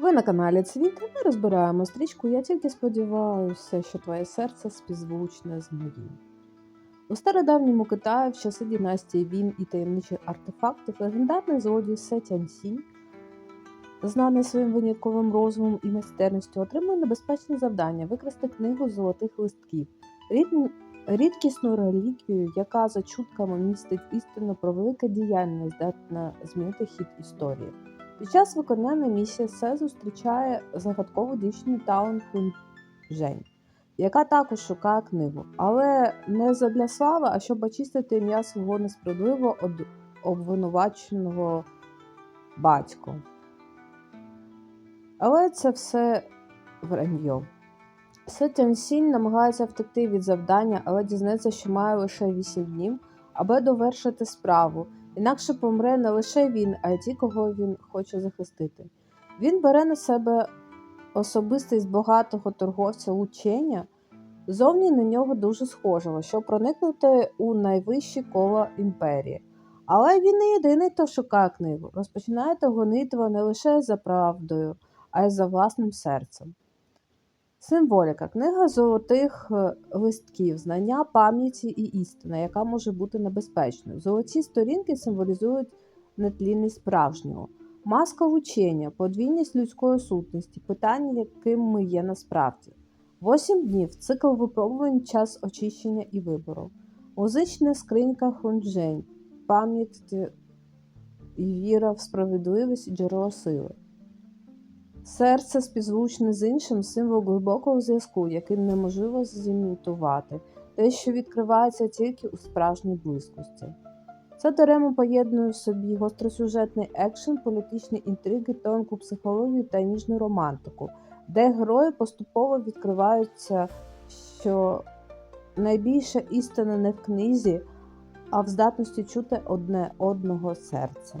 Ви на каналі Цвіт, ми розбираємо стрічку. Я тільки сподіваюся, що твоє серце співзвучне з моїм. У стародавньому Китаї в часи династії Він і таємничих артефактів легендарний злодій Се Тяньсі, знаний своїм винятковим розумом і майстерністю, отримує небезпечне завдання викрасти книгу золотих листків, рідкісну реліквію, яка за чутками містить істину про велике діяння, здатна змінити хід історії. Під час виконання місії Се зустрічає загадкову дівчину Кун Жень, яка також шукає книгу, але не задля слави, а щоб очистити ім'я свого несправедливо обвинуваченого батька. Але це все враньо. Се Тяньсінь намагається втекти від завдання, але дізнається, що має лише 8 днів, аби довершити справу. Інакше помре не лише він, а й ті, кого він хоче захистити. Він бере на себе особистість багатого торговця Лученя, зовні на нього дуже схожого, щоб проникнути у найвищі кола імперії. Але він не єдиний, хто шукає книгу. Розпочинаєте гонитва не лише за правдою, а й за власним серцем. Символіка книга золотих е, листків, знання пам'яті і істина, яка може бути небезпечною. Золоті сторінки символізують нетлінність справжнього, маска учення, подвійність людської сутності, питання, яким ми є насправді. Восім днів цикл випробувань, час очищення і вибору. Музична скринька хунджень, пам'ять і віра в справедливість і джерело сили. Серце співзвучне з іншим символ глибокого зв'язку, яким неможливо зімітувати, те, що відкривається тільки у справжній близькості. Це даремо поєднує в собі гостросюжетний екшен, політичні інтриги, тонку психологію та ніжну романтику, де герої поступово відкриваються, що найбільша істина не в книзі, а в здатності чути одне одного серцем.